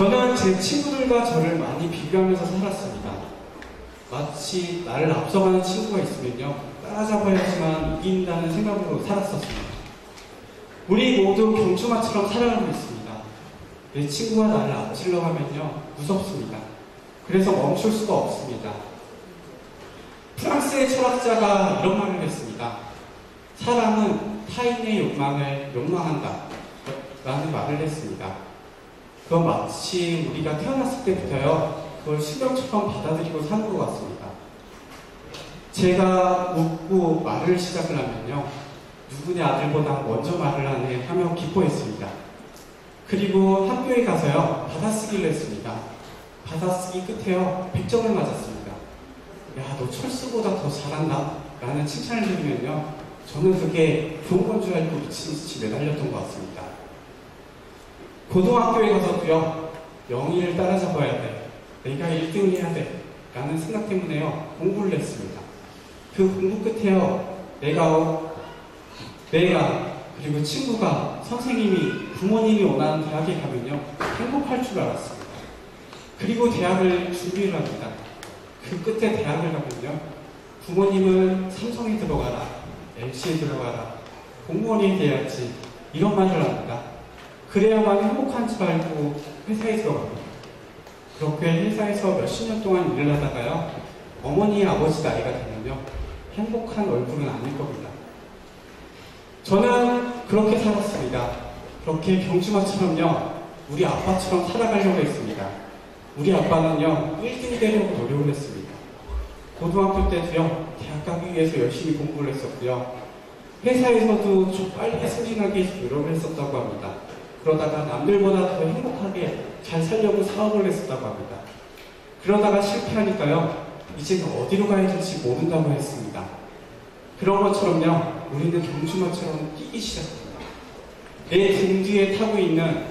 저는 제 친구들과 저를 많이 비교하면서 살았습니다. 마치 나를 앞서가는 친구가 있으면요. 따라잡아야지만 이긴다는 생각으로 살았었습니다. 우리 모두 경주마처럼 살아가고 있습니다. 내 친구가 나를 앞질러 가면요. 무섭습니다. 그래서 멈출 수가 없습니다. 프랑스의 철학자가 이런 말을 했습니다. 사람은 타인의 욕망을 욕망한다. 라는 말을 했습니다. 그건 마치 우리가 태어났을 때부터요, 그걸 신경처럼 받아들이고 사는 것 같습니다. 제가 웃고 말을 시작을 하면요, 누구네 아들보다 먼저 말을 하네 하며 기뻐했습니다. 그리고 학교에 가서요, 받아쓰기를 했습니다. 받아쓰기 끝에요, 100점을 맞았습니다. 야, 너 철수보다 더 잘한다. 라는 칭찬을 들으면요, 저는 그게 좋은 건 줄 알고 미친 듯이 매달렸던 것 같습니다. 고등학교에 가서도요, 영희를 따라잡아야 돼. 내가 1등 해야 돼. 라는 생각 때문에요, 공부를 했습니다. 그 공부 끝에요, 내가, 내가, 그리고 친구가, 선생님이, 부모님이 원하는 대학에 가면요, 행복할 줄 알았습니다. 그리고 대학을 준비를 합니다. 그 끝에 대학을 가면요, 부모님은 삼성에 들어가라, LC에 들어가라, 공무원이 돼야지, 이런 말을 합니다. 그래야만 행복한 줄 알고 회사에 들어갑니다. 그렇게 회사에서 몇십 년 동안 일을 하다가요, 어머니, 아버지 나이가 되면요, 행복한 얼굴은 아닐 겁니다. 저는 그렇게 살았습니다. 그렇게 경주마처럼요, 우리 아빠처럼 살아가려고 했습니다. 우리 아빠는요, 1등 되려고 노력을 했습니다. 고등학교 때도요, 대학 가기 위해서 열심히 공부를 했었고요. 회사에서도 좀 빨리 승진하기 위해서 노력을 했었다고 합니다. 그러다가 남들보다 더 행복하게 잘 살려고 사업을 했었다고 합니다. 그러다가 실패하니까요, 이제 어디로 가야 될지 모른다고 했습니다. 그런 것처럼요, 우리는 경주마처럼 뛰기 시작합니다. 내 등 뒤에 타고 있는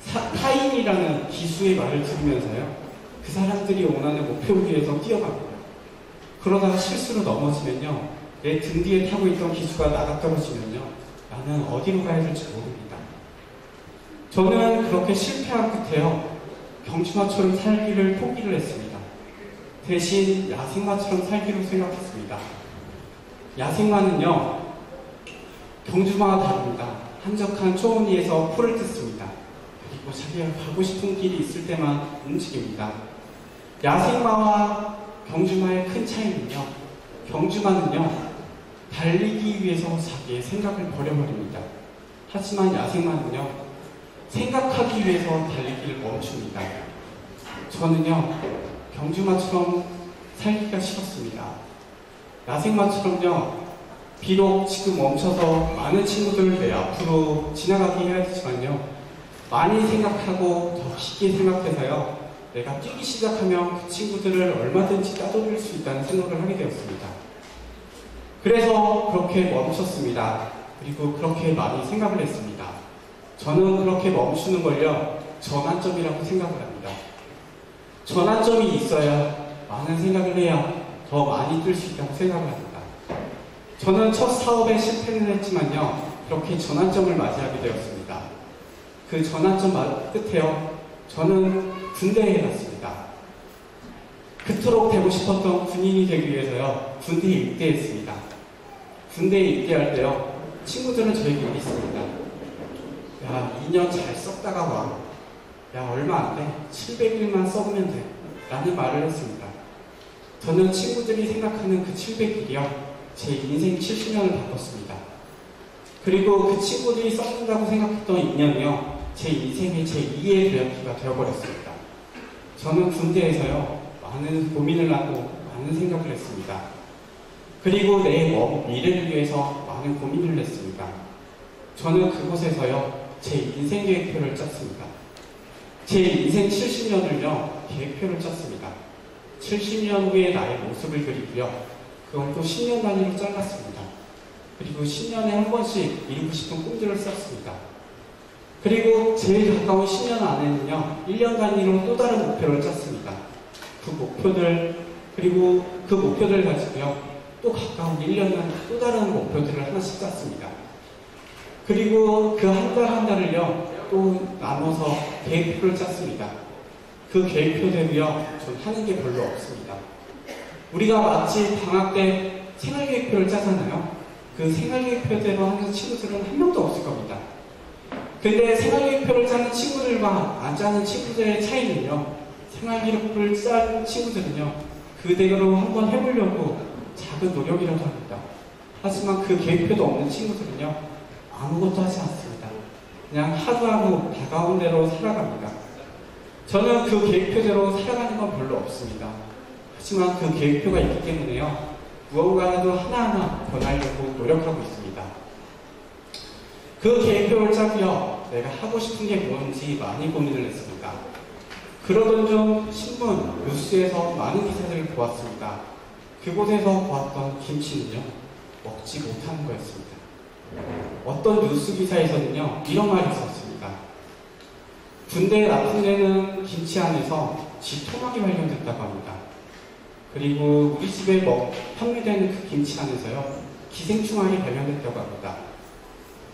사, 타인이라는 기수의 말을 들으면서요, 그 사람들이 원하는 목표를 위해서 뛰어갑니다. 그러다가 실수로 넘어지면요, 내 등 뒤에 타고 있던 기수가 나가 떨어지면요, 나는 어디로 가야 될지 모릅니다. 저는 그렇게 실패한 끝에요. 경주마처럼 살기를 포기를 했습니다. 대신 야생마처럼 살기로 생각했습니다. 야생마는요, 경주마와 다릅니다. 한적한 초원위에서 풀을 뜯습니다. 그리고 자기가 가고 싶은 길이 있을 때만 움직입니다. 야생마와 경주마의 큰 차이는요, 경주마는요, 달리기 위해서 자기의 생각을 버려버립니다. 하지만 야생마는요, 생각하기 위해서 달리기를 멈춥니다. 저는요, 경주마처럼 살기가 싫었습니다. 야생마처럼요, 비록 지금 멈춰서 많은 친구들을 내 앞으로 지나가게 해야 되지만요, 많이 생각하고 더 깊게 생각해서요, 내가 뛰기 시작하면 그 친구들을 얼마든지 따돌릴 수 있다는 생각을 하게 되었습니다. 그래서 그렇게 멈췄습니다. 그리고 그렇게 많이 생각을 했습니다. 저는 그렇게 멈추는 걸요, 전환점이라고 생각을 합니다. 전환점이 있어야 많은 생각을 해야 더 많이 뛸수 있다고 생각을 합니다. 저는 첫 사업에 실패를 했지만요, 그렇게 전환점을 맞이하게 되었습니다. 그 전환점 끝에요, 저는 군대에 갔습니다. 그토록 되고 싶었던 군인이 되기 위해서요, 군대에 입대했습니다. 군대에 입대할 때요, 친구들은 저에게 얘기했습니다. 야, 2년 잘 썼다가 와. 야, 얼마 안 돼. 700일만 써보면 돼. 라는 말을 했습니다. 저는 친구들이 생각하는 그 700일이요. 제 인생 70년을 바꿨습니다. 그리고 그 친구들이 써준다고 생각했던 2년이요. 제 인생의 제 2의 도약기가 되어버렸습니다. 저는 군대에서요. 많은 고민을 하고 많은 생각을 했습니다. 그리고 내 미래를 위해서 많은 고민을 했습니다. 저는 그곳에서요. 제 인생 계획표를 짰습니다. 제 인생 70년을요, 계획표를 짰습니다. 70년 후의 나의 모습을 그리고요, 그걸 또 10년 단위로 잘랐습니다. 그리고 10년에 한 번씩 이루고 싶은 꿈들을 썼습니다. 그리고 제일 가까운 10년 안에는요, 1년 단위로 또 다른 목표를 짰습니다. 그 목표들, 그리고 그 목표들 가지고요, 또 가까운 1년은 또 다른 목표들을 하나씩 짰습니다. 그리고 그 한 달 한 달을요, 또 나눠서 계획표를 짰습니다. 그 계획표대로요, 전 하는 게 별로 없습니다. 우리가 마치 방학 때 생활계획표를 짜잖아요. 그 생활계획표대로 하는 친구들은 한 명도 없을 겁니다. 근데 생활계획표를 짜는 친구들과 안 짜는 친구들의 차이는요, 생활기록표를 짠 친구들은요, 그대로 한번 해보려고 작은 노력이라도 합니다. 하지만 그 계획표도 없는 친구들은요, 아무것도 하지 않습니다. 그냥 하루하루 다가온 대로 살아갑니다. 저는 그 계획표대로 살아가는 건 별로 없습니다. 하지만 그 계획표가 있기 때문에요, 무언가라도 하나하나 변하려고 노력하고 있습니다. 그 계획표를 짜고요, 내가 하고 싶은 게 뭔지 많이 고민을 했습니다. 그러던 중 신문, 뉴스에서 많은 기사들을 보았습니다. 그곳에서 보았던 김치는요, 먹지 못하는 거였습니다. 어떤 뉴스 기사에서는요, 이런 말이 있었습니다. 군대 납품되는 김치 안에서 쥐토막이 발견됐다고 합니다. 그리고 우리 집에 뭐 판매되는 그 김치 안에서요, 기생충알이 발견됐다고 합니다.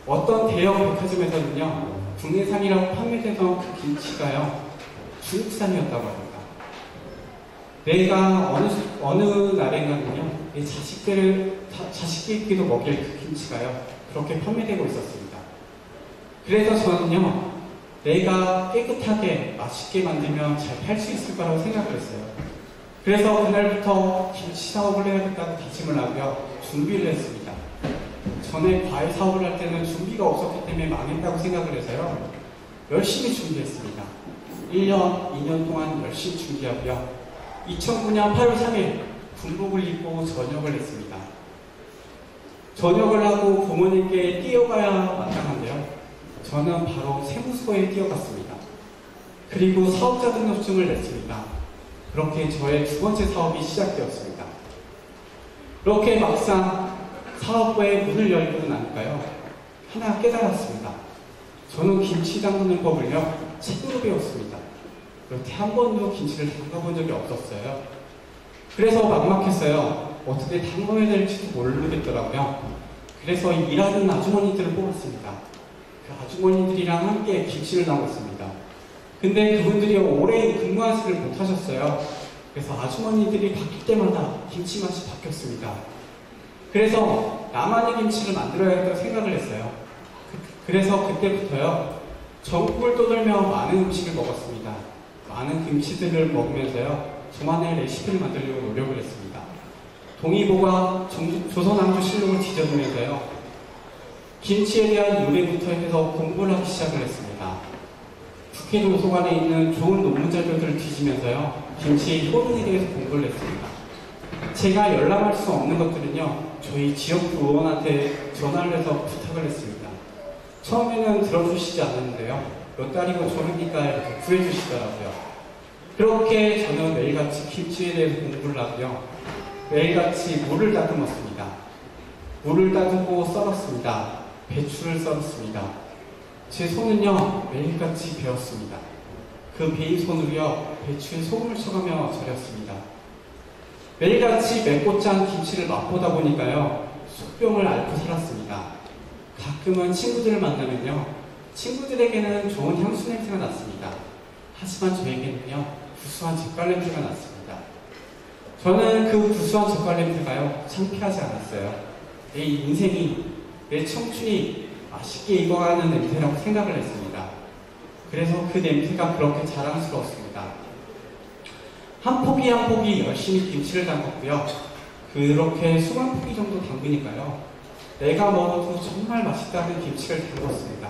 어떤 대형 백화점에서는요, 국내산이라고 판매되던 그 김치가요, 중국산이었다고 합니다. 내가 어느, 어느 날인가는요, 내 자식들을, 자 식들끼도 먹일 그 김치가요, 그렇게 판매되고 있었습니다. 그래서 저는요, 내가 깨끗하게 맛있게 만들면 잘 팔 수 있을 거라고 생각을 했어요. 그래서 그날부터 김치 사업을 해야겠다고 다짐을 하고요, 준비를 했습니다. 전에 과일 사업을 할 때는 준비가 없었기 때문에 망했다고 생각을 해서요. 열심히 준비했습니다. 1년, 2년 동안 열심히 준비하고요. 2009년 8월 3일 군복을 입고 전역을 했습니다. 전역을 하고 부모님께 뛰어가야 마땅한데요. 저는 바로 세무서에 뛰어갔습니다. 그리고 사업자 등록증을 냈습니다. 그렇게 저의 두 번째 사업이 시작되었습니다. 그렇게 막상 사업부의 문을 열고 나니까요. 하나 깨달았습니다. 저는 김치 담그는 법을요, 책으로 배웠습니다. 여태 한 번도 김치를 담가본 적이 없었어요. 그래서 막막했어요. 어떻게 담궈야 될지도 모르겠더라고요. 그래서 일하는 아주머니들을 뽑았습니다. 그 아주머니들이랑 함께 김치를 담갔습니다. 근데 그분들이 오래 근무하지를 못하셨어요. 그래서 아주머니들이 바뀔 때마다 김치 맛이 바뀌었습니다. 그래서 나만의 김치를 만들어야겠다고 생각을 했어요. 그, 래서 그때부터요, 전국을 떠돌며 많은 음식을 먹었습니다. 많은 김치들을 먹으면서요, 저만의 레시피를 만들려고 노력을 했습니다. 동의보가 조선왕조실록을 뒤져보면서요, 김치에 대한 요리부터 해서 공부를 하기 시작을 했습니다. 국회 도서관에 있는 좋은 논문 자료들을 뒤지면서요, 김치의 효능에 대해서 공부를 했습니다. 제가 연락할 수 없는 것들은요, 저희 지역구 의원한테 전화를 해서 부탁을 했습니다. 처음에는 들어주시지 않았는데요. 몇 달이고 저러니까 이렇게 구해주시더라고요. 그렇게 저는 매일같이 김치에 대해서 공부를 하고요. 매일같이 물을 다듬었습니다. 물을 다듬고 썰었습니다. 배추를 썰었습니다. 제 손은요, 매일같이 베었습니다. 그 베인 손으로요, 배추에 소금을 쳐가며 절였습니다. 매일같이 맵고 짠 김치를 맛보다 보니까요, 속병을 앓고 살았습니다. 가끔은 친구들을 만나면요, 친구들에게는 좋은 향수 냄새가 났습니다. 하지만 저에게는요, 구수한 젓갈 냄새가 났습니다. 저는 그 구수한 젓갈 냄새가요, 창피하지 않았어요. 내 인생이, 내 청춘이 맛있게 익어가는 냄새라고 생각을 했습니다. 그래서 그 냄새가 그렇게 자랑스러웠습니다. 한 포기 한 포기 열심히 김치를 담갔고요. 그렇게 수만 포기 정도 담그니까요. 내가 먹어도 정말 맛있다는 김치를 담궜습니다.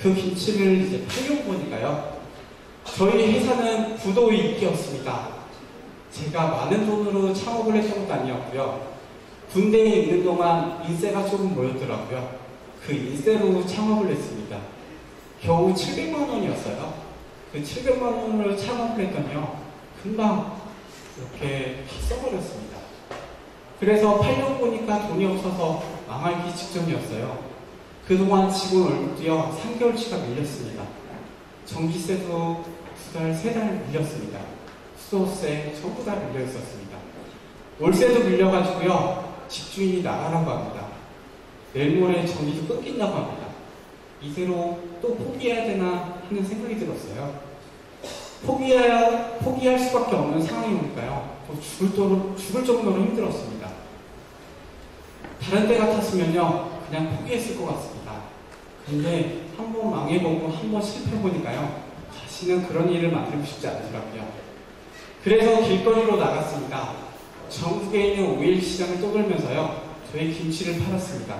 그 김치를 이제 팔려고 보니까요. 저희 회사는 부도이익이었습니다. 제가 많은 돈으로 창업을 했던 것도 아니었고요. 군대에 있는 동안 인세가 조금 모였더라고요. 그 인세로 창업을 했습니다. 겨우 700만 원이었어요. 그 700만 원으로 창업을 했더니요. 금방 이렇게 다 써버렸습니다. 그래서 팔려고 보니까 돈이 없어서 망하기 직전이었어요. 그동안 직원 월급도요, 3개월치가 밀렸습니다. 전기세도 두 달, 세 달 밀렸습니다. 수도세 전부 다 밀려 있었습니다. 월세도 밀려가지고요, 집주인이 나가라고 합니다. 내일 모레 전기도 끊긴다고 합니다. 이대로 또 포기해야 되나 하는 생각이 들었어요. 포기해야, 포기할 수밖에 없는 상황이 오니까요. 또 죽을, 정도로, 죽을 정도로 힘들었습니다. 다른 때 같았으면요. 그냥 포기했을 것 같습니다. 근데 한 번 망해보고 한 번 실패해보니까요. 다시는 그런 일을 만들고 싶지 않더라고요. 그래서 길거리로 나갔습니다. 전국에 있는 오일 시장을 떠돌면서요. 저희 김치를 팔았습니다.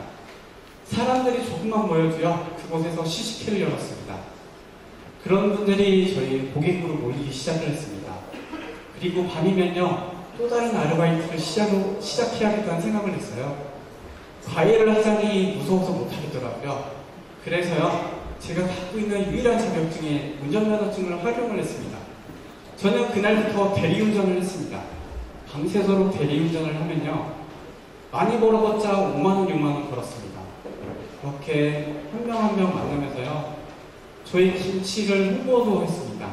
사람들이 조금만 모여도요. 그곳에서 시식회를 열었습니다. 그런 분들이 저희 고객으로 몰리기 시작을 했습니다. 그리고 밤이면요. 또 다른 아르바이트를 시작, 시작해야겠다는 생각을 했어요. 과외를 하자니 무서워서 못하겠더라고요. 그래서요, 제가 갖고 있는 유일한 자격증인 운전면허증을 활용을 했습니다. 저는 그날부터 대리운전을 했습니다. 밤새도록 대리운전을 하면요, 많이 벌어봤자 5만원, 6만원 벌었습니다. 그렇게 한 명 한 명 만나면서요, 저희 김치를 홍보도 했습니다.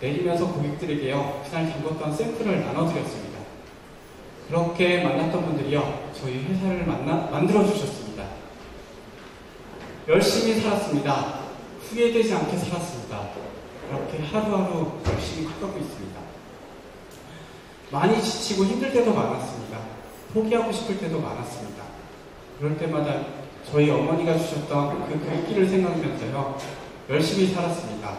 내리면서 고객들에게요, 그날 담궜던 샘플을 나눠드렸습니다. 그렇게 만났던 분들이요, 저희 회사를 만나, 만들어주셨습니다. 열심히 살았습니다. 후회되지 않게 살았습니다. 그렇게 하루하루 열심히 커가고 있습니다. 많이 지치고 힘들 때도 많았습니다. 포기하고 싶을 때도 많았습니다. 그럴 때마다 저희 어머니가 주셨던 그 글귀를 생각하면서요, 열심히 살았습니다.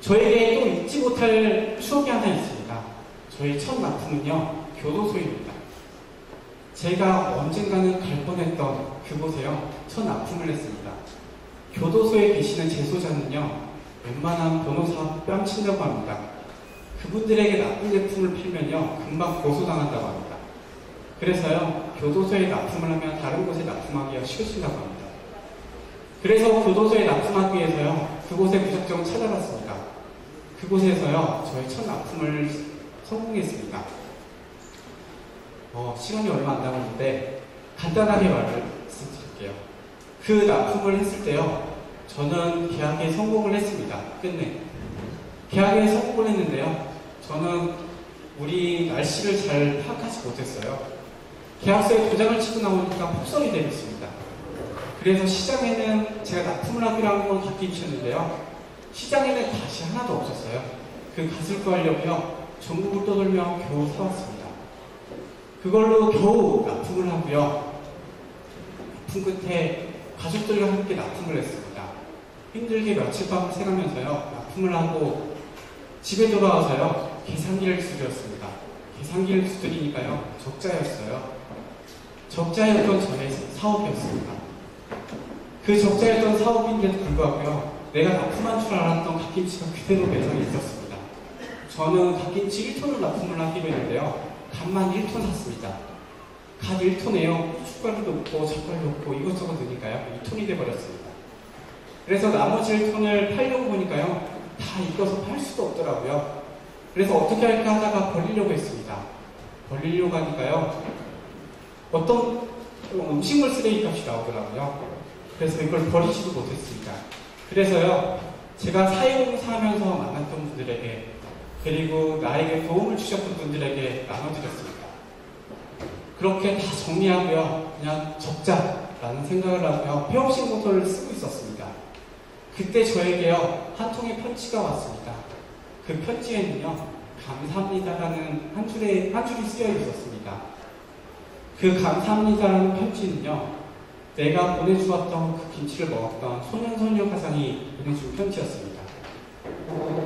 저에게 또 잊지 못할 추억이 하나 있습니다. 저희 첫 납품은요, 교도소입니다. 제가 언젠가는 갈 뻔했던 그곳에요, 첫 납품을 했습니다. 교도소에 계시는 재소자는요, 웬만한 변호사 뺨친다고 합니다. 그분들에게 나쁜 제품을 팔면요, 금방 고소당한다고 합니다. 그래서요, 교도소에 납품을 하면 다른 곳에 납품하기가 쉬워진다고 합니다. 그래서 교도소에 납품하기 위해서요, 그곳에 무작정 찾아갔습니다. 그곳에서요, 저희 첫 납품을 성공했습니다. 어, 시간이 얼마 안 남았는데 간단하게 말씀드릴게요. 그 납품을 했을 때요. 저는 계약에 성공을 했습니다. 끝내. 계약에 성공을 했는데요. 저는 우리 날씨를 잘 파악하지 못했어요. 계약서에 도장을 치고 나오니까 폭설이 내렸습니다. 그래서 시장에는 제가 납품을 하기로 한건 갓김치였는데요. 시장에는 갓이 하나도 없었어요. 그 갓을 구하려고요. 전국을 떠돌며 겨우 사왔습니다. 그걸로 겨우 납품을 하고요. 납품 끝에 가족들과 함께 납품을 했습니다. 힘들게 며칠 밤을 새가면서요. 납품을 하고 집에 돌아와서요. 계산기를 두드렸습니다. 계산기를 두드리니까요. 적자였어요. 적자였던 저의 사업이었습니다. 그 적자였던 사업인데도 불구하고요. 내가 납품한 줄 알았던 갓김치가 그대로 매장에 있었습니다. 저는 갓김치 1톤을 납품을 하기로 했는데요. 갓만 1톤 샀습니다. 갓 1톤에요. 숟가루 넣고 젓갈 넣고 이것저것 넣으니까요. 2톤이 돼버렸습니다. 그래서 나머지 1톤을 팔려고 보니까요. 다 익어서 팔 수도 없더라고요. 그래서 어떻게 할까 하다가 버리려고 했습니다. 버리려고 하니까요. 어떤 음식물 쓰레기 값이 나오더라고요. 그래서 이걸 버리지도 못했습니다. 그래서요. 제가 사회봉사하면서 만났던 분들에게 그리고 나에게 도움을 주셨던 분들에게 나눠드렸습니다. 그렇게 다 정리하고요. 그냥 적자라는 생각을 하고요. 폐업 신고서를 쓰고 있었습니다. 그때 저에게요. 한 통의 편지가 왔습니다. 그 편지에는요. 감사합니다라는 한 줄에, 한 줄이 쓰여 있었습니다. 그 감사합니다라는 편지는요. 내가 보내주었던 그 김치를 먹었던 소년소녀 가상이 보내준 편지였습니다.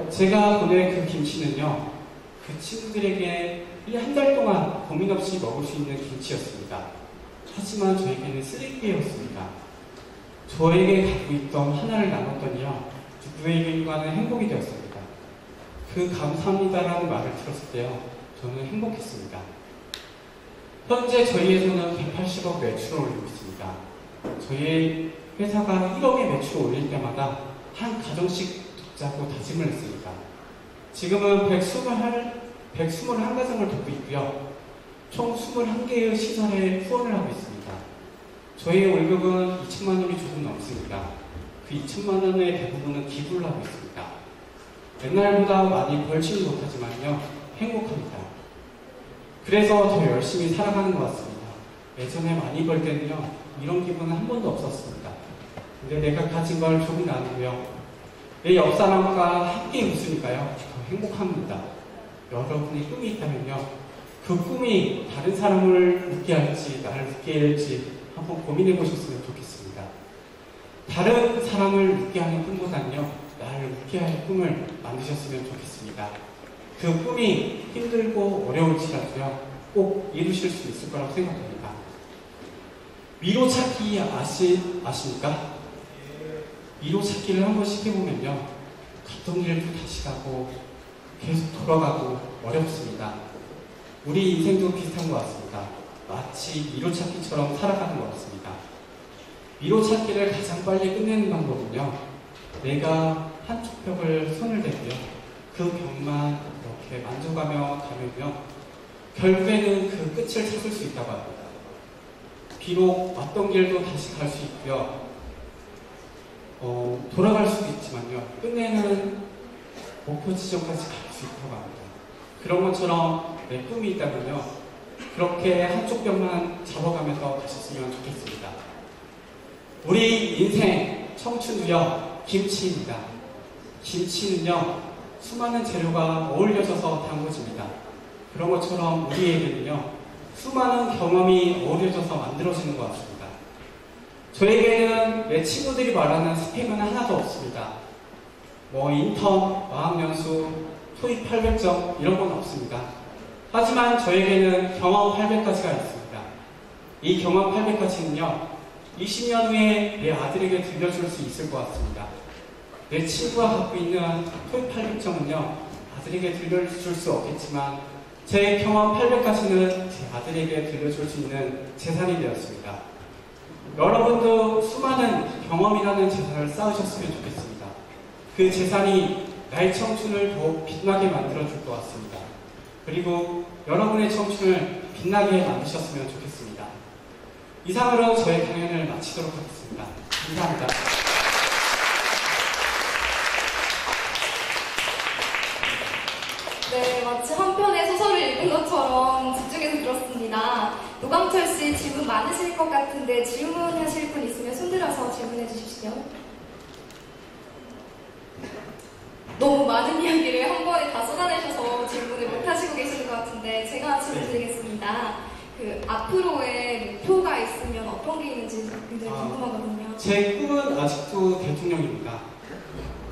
제가 보낸 그 김치는요, 그 친구들에게 한달 동안 고민 없이 먹을 수 있는 김치였습니다. 하지만 저에게는 쓰레기였습니다. 저에게 갖고 있던 하나를 나눴더니요, 누구에게인가는 행복이 되었습니다. 그 감사합니다라는 말을 들었을 때요, 저는 행복했습니다. 현재 저희 회사는 180억 매출을 올리고 있습니다. 저희 회사가 1억의 매출을 올릴 때마다 한 가정씩 잡고 다짐을 했습니다. 지금은 121, 121가정을 돕고 있고요. 총 21개의 시설에 후원을 하고 있습니다. 저희의 월급은 2천만 원이 조금 넘습니다. 그 2천만 원의 대부분은 기부를 하고 있습니다. 옛날보다 많이 벌지는 못하지만요. 행복합니다. 그래서 더 열심히 살아가는 것 같습니다. 예전에 많이 벌 때는요. 이런 기분은 한 번도 없었습니다. 근데 내가 가진 걸 조금 나누고요. 내옆 사람과 함께 웃으니까요. 더 행복합니다. 여러분의 꿈이 있다면요. 그 꿈이 다른 사람을 웃게 할지, 나를 웃게 할지 한번 고민해 보셨으면 좋겠습니다. 다른 사람을 웃게 하는 꿈보다는요, 나를 웃게 하는 꿈을 만드셨으면 좋겠습니다. 그 꿈이 힘들고 어려울지라도요, 꼭 이루실 수 있을 거라고 생각합니다. 위로 찾기 아시, 아십니까? 위로 찾기를 한 번씩 해보면요, 갔던 길도 다시 가고, 계속 돌아가고 어렵습니다. 우리 인생도 비슷한 것 같습니다. 마치 위로 찾기처럼 살아가는 것 같습니다. 위로 찾기를 가장 빨리 끝내는 방법은요, 내가 한쪽 벽을 손을 대고요, 그 벽만 이렇게 만져가며 가면요, 결국에는 그 끝을 찾을 수 있다고 합니다. 비록 왔던 길도 다시 갈 수 있고요, 어, 돌아갈 수도 있지만요, 끝내는 목표 지점까지 갈 수 있다고 합니다. 그런 것처럼 내 꿈이 있다면요, 그렇게 한쪽 벽만 잡아가면서 가셨으면 좋겠습니다. 우리 인생 청춘도요, 김치입니다. 김치는요, 수많은 재료가 어울려져서 담궈집니다. 그런 것처럼 우리에게는요, 수많은 경험이 어우러져서 만들어지는 것 같습니다. 저에게는 내 친구들이 말하는 스펙은 하나도 없습니다. 뭐 인턴, 어학연수, 토익 800점 이런 건 없습니다. 하지만 저에게는 경험 800가지가 있습니다. 이 경험 800가지는요, 20년 후에 내 아들에게 들려줄 수 있을 것 같습니다. 내 친구가 갖고 있는 토익 800점은요, 아들에게 들려줄 수 없겠지만, 제 경험 800가지는 제 아들에게 들려줄 수 있는 재산이 되었습니다. 여러분도 수많은 경험이라는 재산을 쌓으셨으면 좋겠습니다. 그 재산이 나의 청춘을 더욱 빛나게 만들어줄 것 같습니다. 그리고 여러분의 청춘을 빛나게 만드셨으면 좋겠습니다. 이상으로 저의 강연을 마치도록 하겠습니다. 감사합니다. 네, 마치 한 편의 소설을 읽은 것처럼 집중해서 들었습니다. 노강철 씨 질문 많으실 것 같은데 질문하실 분 있으면 손들어서 질문해 주십시오. 너무 많은 이야기를 한 번에 다 쏟아내셔서 질문을 못 하시고 계시는 것 같은데 제가 질문 드리겠습니다. 그 앞으로의 목표가 있으면 어떤 게 있는지 굉장히 아. 궁금하거든요. 제 꿈은 아직도 대통령입니다.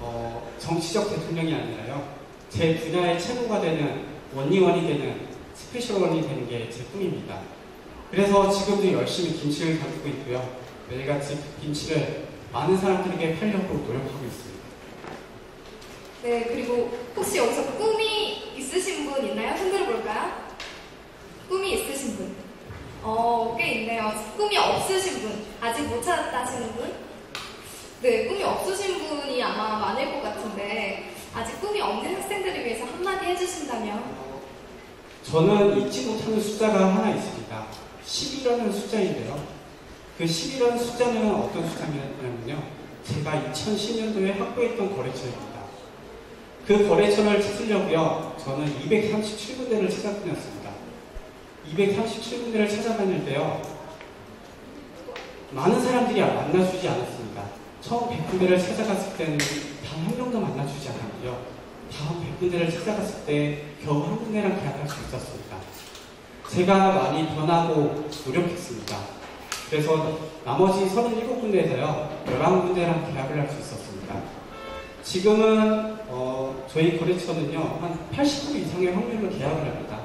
어, 정치적 대통령이 아니라요. 제 분야의 최고가 되는 원리원이 되는 스페셜원이 되는 게 제 꿈입니다. 그래서 지금도 열심히 김치를 담고 있고요. 매일같이 그 김치를 많은 사람들에게 팔려고 노력하고 있습니다. 네, 그리고 혹시 여기서 꿈이 있으신 분 있나요? 흔들어 볼까요? 꿈이 있으신 분. 어, 꽤 있네요. 꿈이 없으신 분. 아직 못 찾았다 하시는 분? 네, 꿈이 없으신 분이 아마 많을 것 같은데, 아직 꿈이 없는 학생들을 위해서 한마디 해주신다면? 저는 잊지 못하는 숫자가 하나 있습니다. 10이라는 숫자인데요. 그 10이라는 숫자는 어떤 숫자냐면요. 제가 2010년도에 확보했던 거래처입니다. 그 거래처를 찾으려고요. 저는 237군데를 찾아다녔습니다. 237군데를 찾아다닐 때요. 많은 사람들이 만나주지 않았습니다. 처음 100군데를 찾아갔을 때는 단 한 명도 만나주지 않았고요. 다음 100군데를 찾아갔을 때 겨우 한 군데랑 계약할 수 있었습니다. 제가 많이 변하고 노력했습니다. 그래서 나머지 37군데에서요, 11군데랑 계약을 할 수 있었습니다. 지금은 어, 저희 거래처는요, 한 80% 이상의 확률로 계약을 합니다.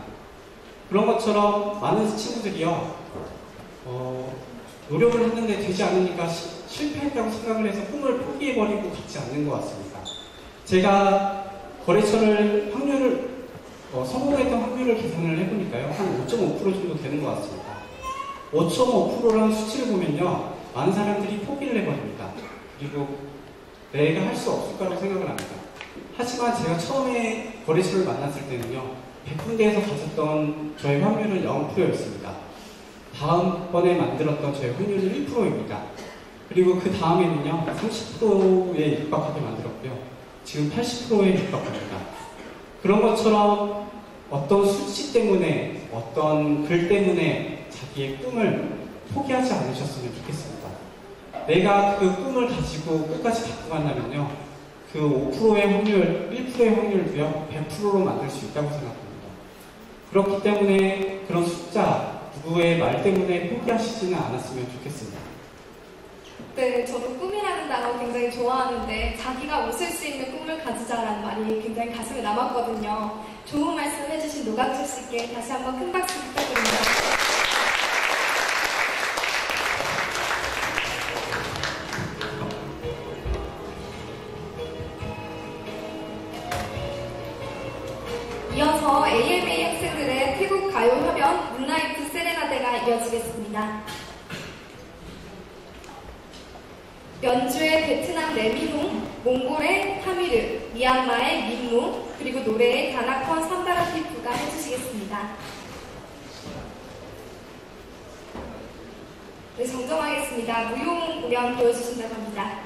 그런 것처럼 많은 친구들이요, 어, 노력을 했는데 되지 않으니까 시- 실패했다고 생각을 해서 꿈을 포기해버리고 갖지 않는 것 같습니다. 제가 거래처를 확률을, 어, 성공했던 확률을 계산을 해보니까요, 한 5.5% 정도 되는 것 같습니다. 5.5%라는 수치를 보면요, 많은 사람들이 포기를 해버립니다. 그리고 내가 할 수 없을 거라고 생각을 합니다. 하지만 제가 처음에 거래처를 만났을 때는요, 100군데에서 가졌던 저의 확률은 0%였습니다. 다음번에 만들었던 저의 확률은 1%입니다. 그리고 그 다음에는요, 30%에 육박하게 만들었고요. 지금 80%에 육박합니다. 그런 것처럼 어떤 수치 때문에, 어떤 글 때문에 자기의 꿈을 포기하지 않으셨으면 좋겠습니다. 내가 그 꿈을 가지고 끝까지 갖고 간다면요, 그 5%의 확률, 1%의 확률도요, 100%로 만들 수 있다고 생각합니다. 그렇기 때문에 그런 숫자, 누구의 말 때문에 포기하시지는 않았으면 좋겠습니다. 네, 저도 꿈이라는 단어 굉장히 좋아하는데 자기가 웃을 수 있는 꿈을 가지자라는 말이 굉장히 가슴에 남았거든요. 좋은 말씀 해주신 노각철 씨께 다시 한번 큰 박수 부탁드립니다. 이어서 AMA 학생들의 태국 가요 협연 문나이트 세레나데가 이어지겠습니다. 연주의 베트남 레미홍, 몽골의 타미르, 미얀마의 민무, 그리고 노래의 다나콘 산다라피프가 해주시겠습니다. 네, 정정하겠습니다. 무용 공연 보여주신다고 합니다.